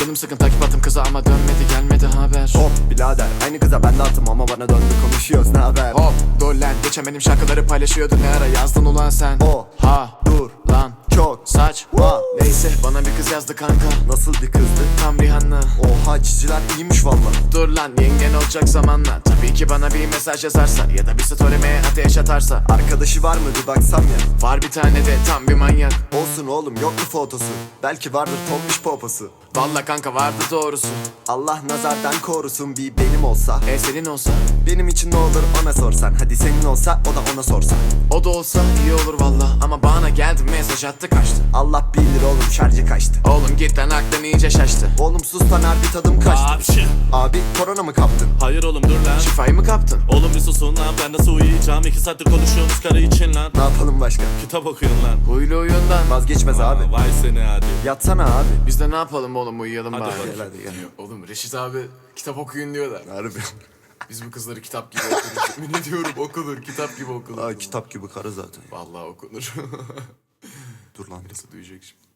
Canım sıkın takip attım kıza ama dönmedi gelmedi haber Hop birader aynı kıza ben de attım ama bana döndü konuşuyoruz ne haber Hop dur lan geçemedim şarkıları paylaşıyordu ne ara yazdın ulan sen O. Ha Dur lan çok saç Va. Neyse bana bir kız yazdı kanka. Nasıl bir kızdı? Tam Rihanna. Oha çiziler iyiymiş valla Dur lan yengen olacak zamanla. Tabii ki bana bir mesaj yazarsa Ya da bir story'me ateş atarsa. Arkadaşı var mı? Bir baksam ya. Var bir tane de tam bir manyak. Olsun oğlum yok mu fotosu. Belki vardır tombiş poposu. Valla kanka vardı doğrusu. Allah nazardan korusun bir benim olsa. E senin olsa? Benim için ne olur ona sorsan. Hadi senin olsa o da ona sorsa. O da olsa iyi olur valla Ama bana geldi mesaj attı kaçtı. Allah bilir oğlum şarjı kaçtı. Oğlum git lan aklın iyice şaştı. Oğlum sus lan harbi tadım kaçtı. Abşi Abi korona mı kaptın? Hayır oğlum dur lan. Şifayı mı kaptın? Oğlum bir susun lan ben nasıl uyuyacağım? İki saattir konuşuyorsunuz karı için lan. Ne yapalım başka? Kitap okuyun lan. Huylu oyundan Vazgeçmez abi. Aa, Vay seni hadi. Yatsana abi. Biz de ne yapalım oğlum uyuyalım Hadi bari. bakayım. Gel hadi gel. Oğlum Reşit abi kitap okuyun diyorlar. Harbi. Biz bu kızları kitap gibi okuruz Yemin ediyorum okunur kitap gibi okunur. Aa, kitap gibi karı zaten. Vallahi okunur. Dur lan. Nasıl duyacak şimdi